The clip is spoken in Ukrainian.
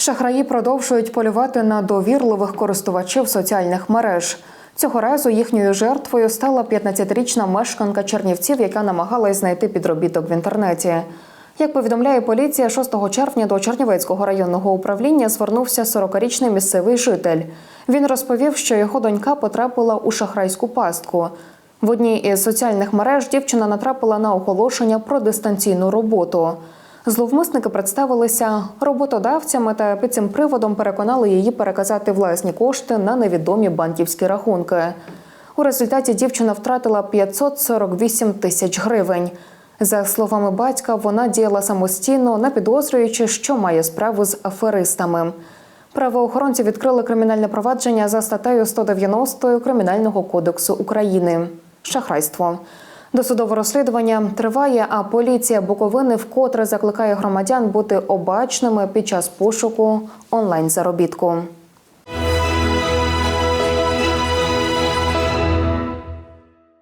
Шахраї продовжують полювати на довірливих користувачів соціальних мереж. Цього разу їхньою жертвою стала 15-річна мешканка Чернівців, яка намагалась знайти підробіток в інтернеті. Як повідомляє поліція, 6 червня до Чернівецького районного управління звернувся 40-річний місцевий житель. Він розповів, що його донька потрапила у шахрайську пастку. В одній із соціальних мереж дівчина натрапила на оголошення про дистанційну роботу. Зловмисники представилися роботодавцями та під цим приводом переконали її переказати власні кошти на невідомі банківські рахунки. У результаті дівчина втратила 548 тисяч гривень. За словами батька, вона діяла самостійно, не підозрюючи, що має справу з аферистами. Правоохоронці відкрили кримінальне провадження за статтею 190 Кримінального кодексу України. Шахрайство. Досудове розслідування триває, а поліція Буковини вкотре закликає громадян бути обачними під час пошуку онлайн заробітку.